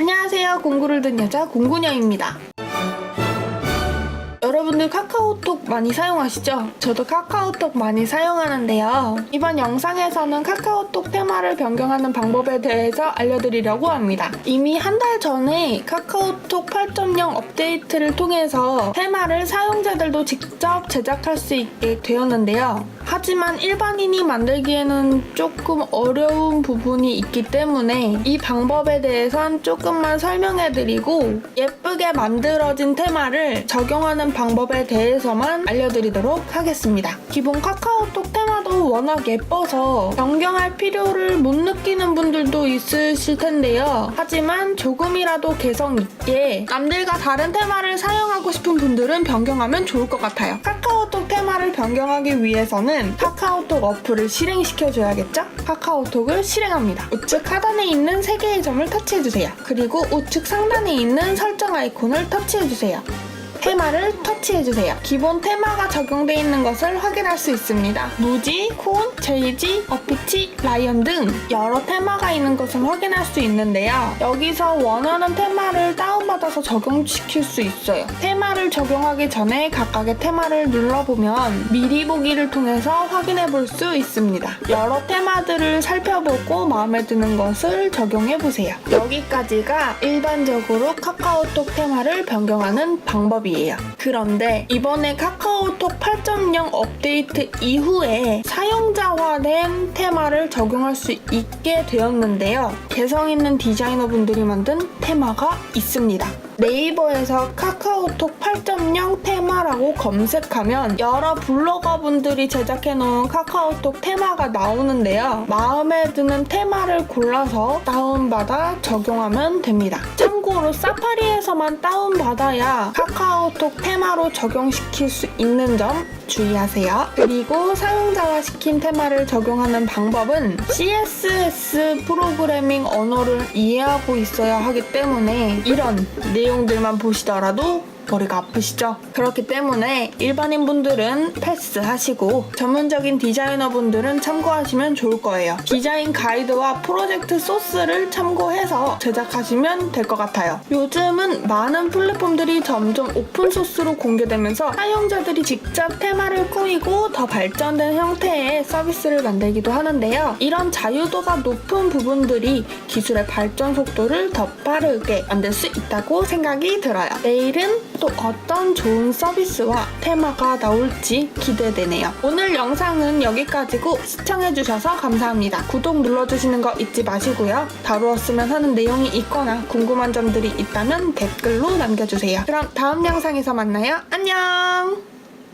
안녕하세요. 공구를 든 여자 공구녀입니다. 여러분들 카카오톡 많이 사용하시죠? 저도 카카오톡 많이 사용하는데요. 이번 영상에서는 카카오톡 테마를 변경하는 방법에 대해서 알려드리려고 합니다. 이미 한 달 전에 카카오톡 8.0 업데이트를 통해서 테마를 사용자들도 직접 제작할 수 있게 되었는데요. 하지만 일반인이 만들기에는 조금 어려운 부분이 있기 때문에 이 방법에 대해선 조금만 설명해드리고 예쁘게 만들어진 테마를 적용하는 방법 에 대해서만 알려드리도록 하겠습니다. 기본 카카오톡 테마도 워낙 예뻐서 변경할 필요를 못 느끼는 분들도 있으실 텐데요. 하지만 조금이라도 개성 있게 남들과 다른 테마를 사용하고 싶은 분들은 변경하면 좋을 것 같아요. 카카오톡 테마를 변경하기 위해서는 카카오톡 어플을 실행시켜줘야겠죠? 카카오톡을 실행합니다. 우측 하단에 있는 3개의 점을 터치해주세요. 그리고 우측 상단에 있는 설정 아이콘을 터치해주세요. 테마를 터치해주세요. 기본 테마가 적용되어 있는 것을 확인할 수 있습니다. 무지, 콘, 제이지, 어피치, 라이언 등 여러 테마가 있는 것을 확인할 수 있는데요. 여기서 원하는 테마를 받아서 적용시킬 수 있어요. 테마를 적용하기 전에 각각의 테마를 눌러보면 미리 보기를 통해서 확인해 볼 수 있습니다. 여러 테마들을 살펴보고 마음에 드는 것을 적용해 보세요. 여기까지가 일반적으로 카카오톡 테마를 변경하는 방법이에요. 그런데 이번에 카카오톡 8.0 업데이트 이후에 사용자화된 테마를 적용할 수 있게 되었는데요. 개성 있는 디자이너분들이 만든 테마가 있습니다. 네이버에서 카카오톡 8.0 테마라고 검색하면 여러 블로거 분들이 제작해 놓은 카카오톡 테마가 나오는데요. 마음에 드는 테마를 골라서 다운받아 적용하면 됩니다. 참고로 사파리에서만 다운받아야 카카오톡 테마로 적용시킬 수 있는 점 주의하세요. 그리고 사용자화 시킨 테마를 적용하는 방법은 CSS 프로그래밍 언어를 이해하고 있어야 하기 때문에 이런 내용들만 보시더라도 머리가 아프시죠? 그렇기 때문에 일반인 분들은 패스하시고 전문적인 디자이너 분들은 참고하시면 좋을 거예요. 디자인 가이드와 프로젝트 소스를 참고해서 제작하시면 될 것 같아요. 요즘은 많은 플랫폼들이 점점 오픈 소스로 공개되면서 사용자들이 직접 테마를 꾸미고 더 발전된 형태의 서비스를 만들기도 하는데요. 이런 자유도가 높은 부분들이 기술의 발전 속도를 더 빠르게 만들 수 있다고 생각이 들어요. 내일은 또 어떤 좋은 서비스와 테마가 나올지 기대되네요. 오늘 영상은 여기까지고 시청해주셔서 감사합니다. 구독 눌러주시는 거 잊지 마시고요. 다루었으면 하는 내용이 있거나 궁금한 점들이 있다면 댓글로 남겨주세요. 그럼 다음 영상에서 만나요. 안녕!